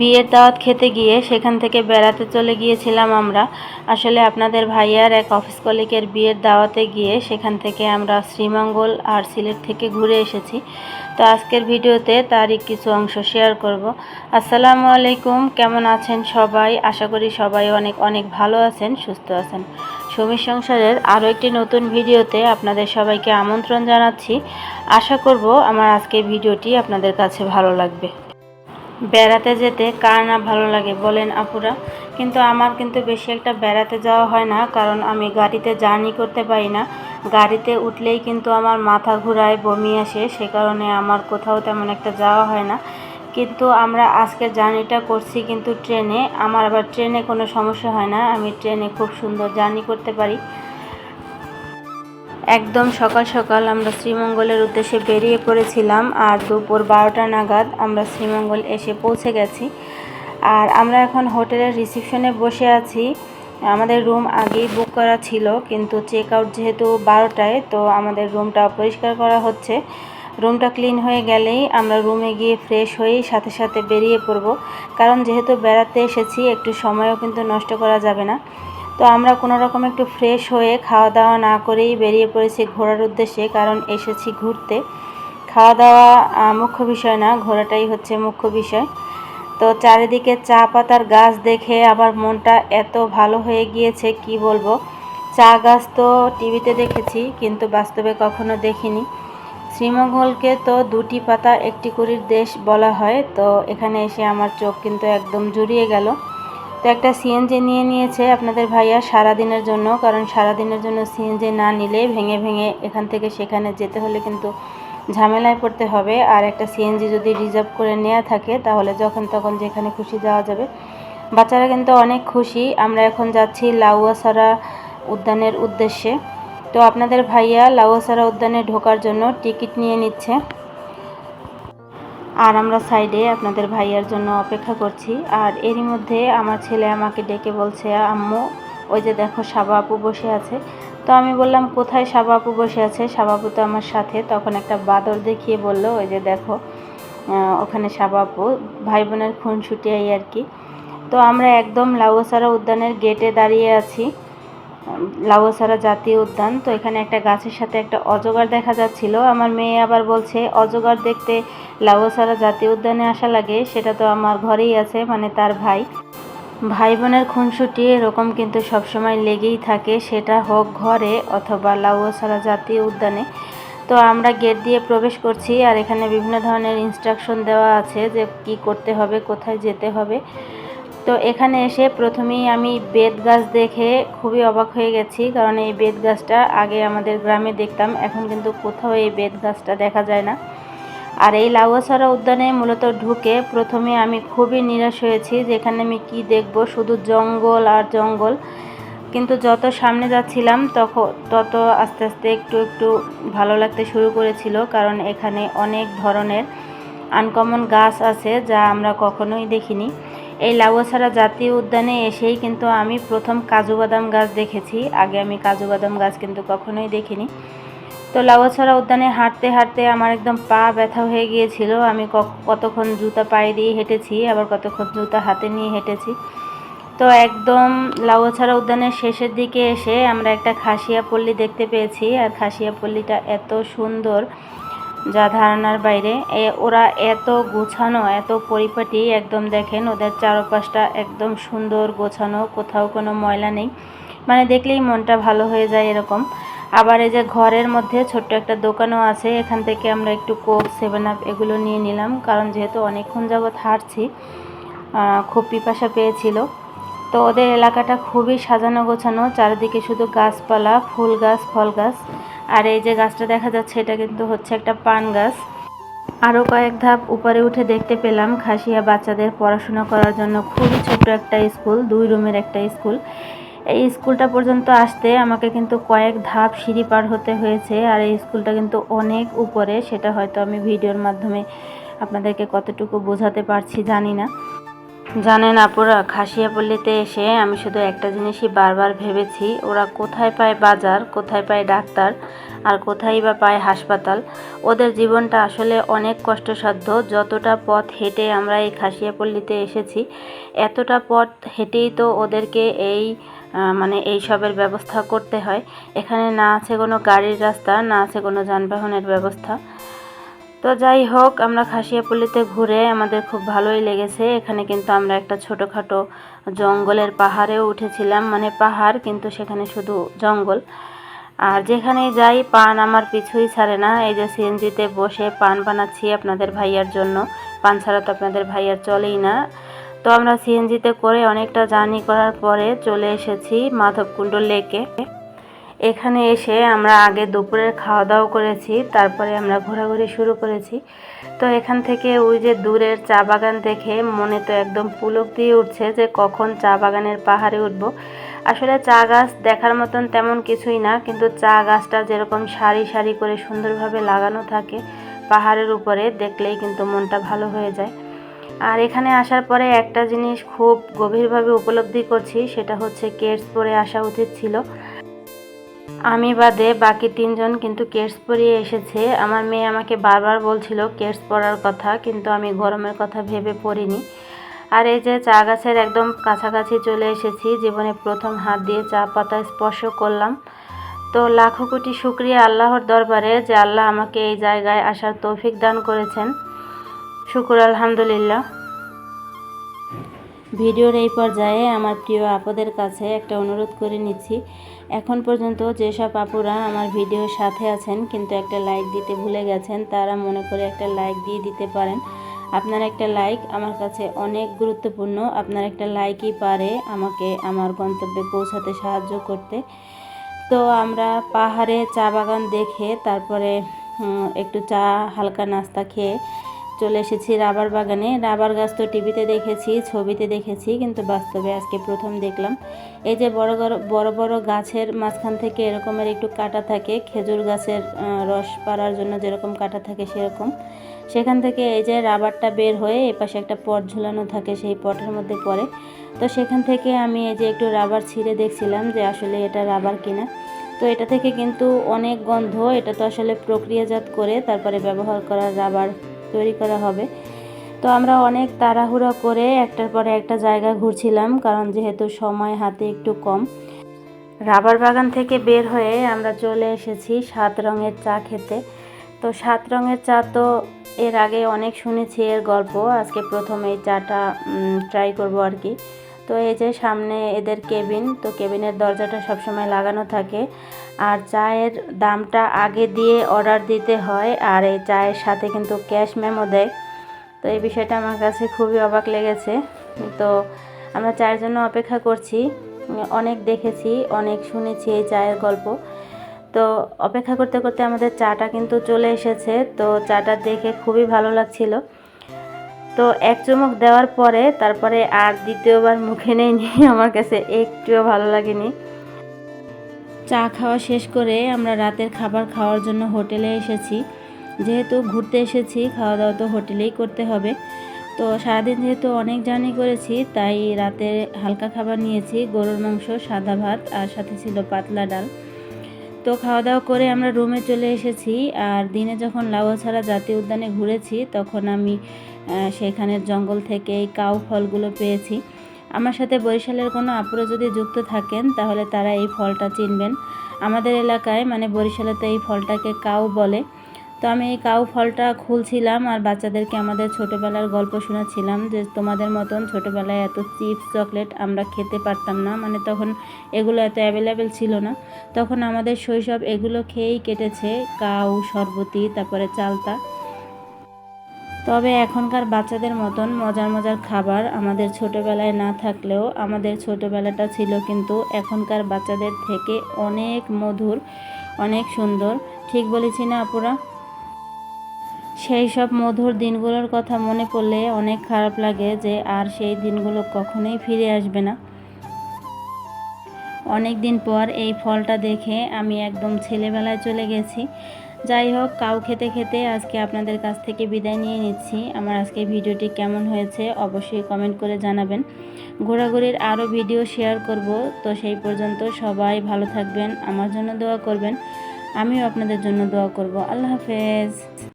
বিয়ের দাওয়াত খেতে গিয়ে সেখান থেকে বেড়াতে চলে গিয়েছিলাম আমরা। আসলে আপনাদের ভাইয়ার এক অফিস কলিগের বিয়ের দাওয়াতে গিয়ে সেখান থেকে আমরা শ্রীমঙ্গল আর সিলেট থেকে ঘুরে এসেছি। তো আজকের ভিডিওতে তারই কিছু অংশ শেয়ার করব। আসসালামু আলাইকুম, কেমন আছেন সবাই? আশা করি সবাই অনেক অনেক ভালো আছেন, সুস্থ আছেন। সমীর সংসারের আরও একটি নতুন ভিডিওতে আপনাদের সবাইকে আমন্ত্রণ জানাচ্ছি। আশা করব আমার আজকের ভিডিওটি আপনাদের কাছে ভালো লাগবে। বেড়াতে যেতে কার না ভালো লাগে বলেন আপুরা। কিন্তু আমার কিন্তু বেশি একটা বেড়াতে যাওয়া হয় না, কারণ আমি গাড়িতে জার্নি করতে পারি না। গাড়িতে উঠলেই কিন্তু আমার মাথা ঘুরায়, বমি আসে, সে কারণে আমার কোথাও তেমন একটা যাওয়া হয় না। কিন্তু আমরা আজকে জার্নিটা করছি কিন্তু ট্রেনে। আমার আবার ট্রেনে কোনো সমস্যা হয় না। আমি ট্রেনে খুব সুন্দর জার্নি করতে পারি। একদম সকাল সকাল আমরা শ্রীমঙ্গলের উদ্দেশ্যে বেরিয়ে পড়েছিলাম আর দুপুর বারোটা নাগাদ আমরা শ্রীমঙ্গল এসে পৌঁছে গেছি। আর আমরা এখন হোটেলের রিসিপশনে বসে আছি। আমাদের রুম আগেই বুক করা ছিল, কিন্তু চেক আউট যেহেতু বারোটায়, তো আমাদের রুমটা পরিষ্কার করা হচ্ছে। রুমটা ক্লিন হয়ে গেলেই আমরা রুমে গিয়ে ফ্রেশ হয়েই সাথে সাথে বেরিয়ে পড়ব। কারণ যেহেতু বেড়াতে এসেছি, একটু সময়ও কিন্তু নষ্ট করা যাবে না। তো আমরা কোনো রকম একটু ফ্রেশ হয়ে খাওয়া দাওয়া না করেই বেরিয়ে পড়েছি ঘোরার উদ্দেশ্যে, কারণ এসেছি ঘুরতে। খাওয়া দাওয়া মুখ্য বিষয় না, ঘোরাটাই হচ্ছে মুখ্য বিষয়। তো চারিদিকে চা পাতার গাছ দেখে আবার মনটা এত ভালো হয়ে গিয়েছে, কি বলব? চা গাছ তো টিভিতে দেখেছি, কিন্তু বাস্তবে কখনো দেখিনি। শ্রীমঙ্গলকে তো দুটি পাতা একটি কুড়ির দেশ বলা হয়, তো এখানে এসে আমার চোখ কিন্তু একদম জুড়িয়ে গেল। তো একটা সিএনজি নিয়ে নিয়েছে আপনাদের ভাইয়া সারা দিনের জন্য, কারণ সারা দিনের জন্য সিএনজি না নিলে ভেঙে ভেঙে এখান থেকে সেখানে যেতে হলে কিন্তু ঝামেলায় পড়তে হবে। আর একটা সিএনজি যদি রিজার্ভ করে নেওয়া থাকে, তাহলে যখন তখন যেখানে খুশি যাওয়া যাবে। বাচ্চারা কিন্তু অনেক খুশি। আমরা এখন যাচ্ছি লাউয়াসারা উদ্যানের উদ্দেশ্যে। তো আপনাদের ভাইয়া লাউয়াসারা উদ্যানে ঢোকার জন্য টিকিট নিয়ে নিচ্ছে। আর আমরা সাইডে আপনাদের ভাইয়ার জন্য অপেক্ষা করছি। আর এরই মধ্যে আমার ছেলে আমাকে ডেকে বলছে, আম্মু, ওই যে দেখো সাবা আপু বসে আছে। তো আমি বললাম, কোথায় সাবা আপু বসে আছে? সাবা আপু তো আমার সাথে। তখন একটা বাদর দেখিয়ে বলল, ওই যে দেখো ওখানে সাবা আপু, ভাই বোনের খুনসুটি এই আর কি। তো আমরা একদম লাউসারা উদ্যানের গেটে দাঁড়িয়ে আছি। লাউসারা জাতীয় উদ্যান। তো এখানে একটা গাছের সাথে একটা অজগর দেখা যাচ্ছিল। আমার মেয়ে আবার বলছে, অজগর দেখতে লাউসারা জাতীয় উদ্যানে আসা লাগে, সেটা তো আমার ঘরেই আছে মানে তার ভাই। ভাই বোনের খুনসুটি এরকম কিন্তু সবসময় লেগেই থাকে, সেটা হোক ঘরে অথবা লাউসারা জাতীয় উদ্যানে। তো আমরা গেট দিয়ে প্রবেশ করছি, আর এখানে বিভিন্ন ধরনের ইনস্ট্রাকশন দেওয়া আছে যে কি করতে হবে, কোথায় যেতে হবে। তো এখানে এসে প্রথমেই আমি বেত গাছ দেখে খুবই অবাক হয়ে গেছি, কারণ এই বেত গাছটা আগে আমাদের গ্রামে দেখতাম, এখন কিন্তু কোথাও এই বেত গাছটা দেখা যায় না। আর এই লাউয়াছড়া উদ্যানে মূলত ঢুকে প্রথমে আমি খুবই নিরাশ হয়েছি যেখানে আমি কি দেখব, শুধু জঙ্গল আর জঙ্গল। কিন্তু যত সামনে যাচ্ছিলাম তখন তত আস্তে আস্তে একটু একটু ভালো লাগতে শুরু করেছিল, কারণ এখানে অনেক ধরনের আনকমন গাছ আছে যা আমরা কখনোই দেখিনি। এই লাউয়াছড়া জাতীয় উদ্যানে এসেই কিন্তু আমি প্রথম কাজু বাদাম গাছ দেখেছি। আগে আমি কাজু বাদাম গাছ কিন্তু কখনোই দেখিনি। তো লাউয়াছড়া উদ্যানে হাঁটতে হাঁটতে আমার একদম পা ব্যথা হয়ে গিয়েছিল। আমি কতক্ষণ জুতা পায়ে দিয়ে হেঁটেছি, আবার কতক্ষণ জুতা হাতে নিয়ে হেঁটেছি। তো একদম লাউয়াছড়া উদ্যানের শেষের দিকে এসে আমরা একটা খাসিয়া পল্লী দেখতে পেয়েছি। আর খাসিয়া পল্লীটা এত সুন্দর যা ধারণার বাইরে। এ, ওরা এত গোছানো, এত পরিপাটি, একদম দেখেন ওদের চারপাশটা একদম সুন্দর গোছানো, কোথাও কোনো ময়লা নেই। মানে দেখলেই মনটা ভালো হয়ে যায় এরকম। আবার এই যে ঘরের মধ্যে ছোট্ট একটা দোকানও আছে, এখান থেকে আমরা একটু কোক সেভেন আপ এগুলো নিয়ে নিলাম। কারণ যেহেতু অনেকক্ষণ যাবৎ হাঁটছি খুব পিপাসা পেয়েছিল। তো ওদের এলাকাটা খুবই সাজানো গোছানো চারিদিকে শুধু গাছপালা, ফুল গাছ, ফল গাছ। আর এই যে গাছটা দেখা যাচ্ছে, এটা কিন্তু হচ্ছে একটা পান গাছ। আরও কয়েক ধাপ উপরে উঠে দেখতে পেলাম, খাসিয়া বাচ্চাদের পড়াশোনা করার জন্য খুবই ছোট্ট একটা স্কুল, দুই রুমের একটা স্কুল। এই স্কুলটা পর্যন্ত আসতে আমাকে কিন্তু কয়েক ধাপ সিঁড়ি পার হতে হয়েছে, আর এই স্কুলটা কিন্তু অনেক উপরে, সেটা হয়তো আমি ভিডিওর মাধ্যমে আপনাদেরকে কতটুকু বোঝাতে পারছি জানি না। জানেন আপুরা, খাসিয়াপল্লিতে এসে আমি শুধু একটা জিনিসই বারবার ভেবেছি, ওরা কোথায় পায় বাজার, কোথায় পায় ডাক্তার, আর কোথায় বা পায় হাসপাতাল। ওদের জীবনটা আসলে অনেক কষ্টসাধ্য, যতটা পথ হেঁটে আমরা এই খাসিয়াপল্লিতে এসেছি, এতটা পথ হেঁটেই তো ওদেরকে এই মানে এই সবের ব্যবস্থা করতে হয়। এখানে না আছে কোনো গাড়ির রাস্তা, না আছে কোনো যানবাহনের ব্যবস্থা। তো যাই হোক, আমরা খাসিয়াপল্লিতে ঘুরে আমাদের খুব ভালোই লেগেছে। এখানে কিন্তু আমরা একটা ছোটোখাটো জঙ্গলের পাহাড়েও উঠেছিলাম মানে পাহাড় কিন্তু সেখানে শুধু জঙ্গল। আর যেখানেই যাই, পান আমার পিছুই ছাড়ে না। এই যে সিএনজিতে বসে পান বানাচ্ছি আপনাদের ভাইয়ার জন্য। পান ছাড়া তো আপনাদের ভাইয়ার চলেই না। তো আমরা সিএনজিতে করে অনেকটা জার্নি করার পরে চলে এসেছি মাধবকুণ্ড লেকে। এখানে এসে আমরা আগে দুপুরের খাওয়া দাওয়া করেছি, তারপরে আমরা ঘোরাঘুরি শুরু করেছি। তো এখান থেকে ওই যে দূরের চা বাগান দেখে মনে তো একদম পুলক দিয়ে উঠছে যে কখন চা বাগানের পাহাড়ে উঠব। আসলে চা গাছ দেখার মতন তেমন কিছুই না, কিন্তু চা গাছটা যেরকম সারি সারি করে সুন্দরভাবে লাগানো থাকে পাহাড়ের উপরে, দেখলেই কিন্তু মনটা ভালো হয়ে যায়। আর এখানে আসার পরে একটা জিনিস খুব গভীরভাবে উপলব্ধি করছি, সেটা হচ্ছে কেটস পরে আসা উচিত ছিল। আমি বাদে বাকি তিনজন কিন্তু কেটস পরিয়ে এসেছে। আমার মেয়ে আমাকে বারবার বলছিল কেটস পরার কথা, কিন্তু আমি গরমের কথা ভেবে পড়িনি। আর এই যে চা গাছের একদম কাছাকাছি চলে এসেছি, জীবনে প্রথম হাত দিয়ে চা পাতা স্পর্শ করলাম। তো লাখো কোটি শুক্রিয়া আল্লাহর দরবারে যে আল্লাহ আমাকে এই জায়গায় আসার তৌফিক দান করেছেন। শুকুর আলহামদুলিল্লাহ। ভিডিওর এই পর্যায়ে আমার প্রিয় আপদের কাছে একটা অনুরোধ করে নিচ্ছি। এখন পর্যন্ত যেসব আপুরা আমার ভিডিওর সাথে আছেন, কিন্তু একটা লাইক দিতে ভুলে গেছেন, তারা মনে করে একটা লাইক দিয়ে দিতে পারেন। আপনার একটা লাইক আমার কাছে অনেক গুরুত্বপূর্ণ। আপনার একটা লাইকই পারে আমাকে, আমার গন্তব্যে পৌঁছাতে সাহায্য করতে। তো আমরা পাহাড়ে চা বাগান দেখে, তারপরে একটু চা, হালকা নাস্তা খেয়ে চলে এসেছি রাবার বাগানে। রাবার গাছ তো টিভিতে দেখেছি, ছবিতে দেখেছি, কিন্তু বাস্তবে আজকে প্রথম দেখলাম। এই যে বড় বড় বড় গাছের মাঝখান থেকে এরকমের একটু কাটা থাকে, খেজুর গাছের রস পাড়ার জন্য যেরকম কাটা থাকে সেরকম। সেখান থেকে এই যে রাবারটা বের হয়ে এপাশে একটা পট ঝুলানো থাকে, সেই পটের মধ্যে পড়ে। তো সেখান থেকে আমি এই যে একটু রাবার ছিঁড়ে দেখছিলাম যে আসলে এটা রাবার কিনা। তো এটা থেকে কিন্তু অনেক গন্ধ, এটা তো আসলে প্রক্রিয়াজাত করে তারপরে ব্যবহার করা রাবার। তৈরি করা হবে। তো আমরা অনেক তাড়াহুড়া করে একটার পরে একটা জায়গা ঘুরছিলাম, কারণ যেহেতু সময় হাতে একটু কম। রাবার বাগান থেকে বের হয়ে আমরা চলে এসেছি সাত রঙের চা খেতে। তো সাত রঙের চা তো এর আগে অনেক শুনেছি এর গল্প, আজকে প্রথমে এই চাটা ট্রাই করব আর কি। তো এই যে সামনে এদের কেবিন, তো কেবিনের দরজাটা সবসময় লাগানো থাকে। আর চায়ের দামটা আগে দিয়ে অর্ডার দিতে হয়, আর এই চায়ের সাথে কিন্তু ক্যাশ মেমো দেয়। তো এই বিষয়টা আমার কাছে খুবই অবাক লেগেছে। তো আমরা চায়ের জন্য অপেক্ষা করছি, অনেক দেখেছি, অনেক শুনেছি এই চায়ের গল্প। তো অপেক্ষা করতে করতে আমাদের চাটা কিন্তু চলে এসেছে, তো চাটা দেখে খুবই ভালো লাগছিল। তো এক চুমুক দেওয়ার পরে তারপরে আর দ্বিতীয়বার মুখে নেয়নি, আমার কাছে একটুও ভালো লাগেনি। চা খাওয়া শেষ করে আমরা রাতের খাবার খাওয়ার জন্য হোটেলে এসেছি। যেহেতু ঘুরতে এসেছি খাওয়া দাওয়া তো হোটেলেই করতে হবে। তো সারাদিন যেহেতু অনেক জার্নি করেছি, তাই রাতে হালকা খাবার নিয়েছি, গরুর মাংস, সাদা ভাত, আর সাথে ছিল পাতলা ডাল। তো খাওয়া দাওয়া করে আমরা রুমে চলে এসেছি। আর দিনে যখন লাউছাড়া জাতীয় উদ্যানে ঘুরেছি, তখন আমি সেখানের জঙ্গল থেকে এই কাউ ফলগুলো পেয়েছি। আমার সাথে বরিশালের কোনো আপুরা যদি যুক্ত থাকেন, তাহলে তারা এই ফলটা চিনবেন। আমাদের এলাকায় মানে বরিশালে তো এই ফলটাকে কাউ বলে। তো আমি এই কাউ ফলটা খুলছিলাম আর বাচ্চাদেরকে আমাদের ছোটোবেলার গল্প শোনাচ্ছিলাম যে তোমাদের মতন ছোটোবেলায় এত চিপস, চকলেট আমরা খেতে পারতাম না। মানে তখন এগুলো এত অ্যাভেলেবেল ছিল না। তখন আমাদের শৈশব এগুলো খেয়েই কেটেছে কাউ, শরবতি, তারপরে চালতা। তবে এখনকার বাচ্চাদের মতন মজার মজার খাবার আমাদের ছোটোবেলায় না থাকলেও আমাদের ছোটোবেলাটা ছিল কিন্তু এখনকার বাচ্চাদের থেকে অনেক মধুর, অনেক সুন্দর। ঠিক বলেছি না আপুরা? সেই সব মধুর দিনগুলোর কথা মনে পড়লে অনেক খারাপ লাগে যে আর সেই দিনগুলো কখনোই ফিরে আসবে না। অনেক দিন পর এই ফলটা দেখে আমি একদম ছেলেবেলায় চলে গেছি। যাই হোক, কাউ খেতে খেতে আজকে আপনাদের কাছ থেকে বিদায় নিয়ে নিচ্ছি। আমার আজকে ভিডিওটি কেমন হয়েছে অবশ্যই কমেন্ট করে জানাবেন। ঘোরাঘুরির আরও ভিডিও শেয়ার করব, তো সেই পর্যন্ত সবাই ভালো থাকবেন, আমার জন্য দোয়া করবেন। আমিও আপনাদের জন্য দোয়া করব। আল্লাহ হাফেজ।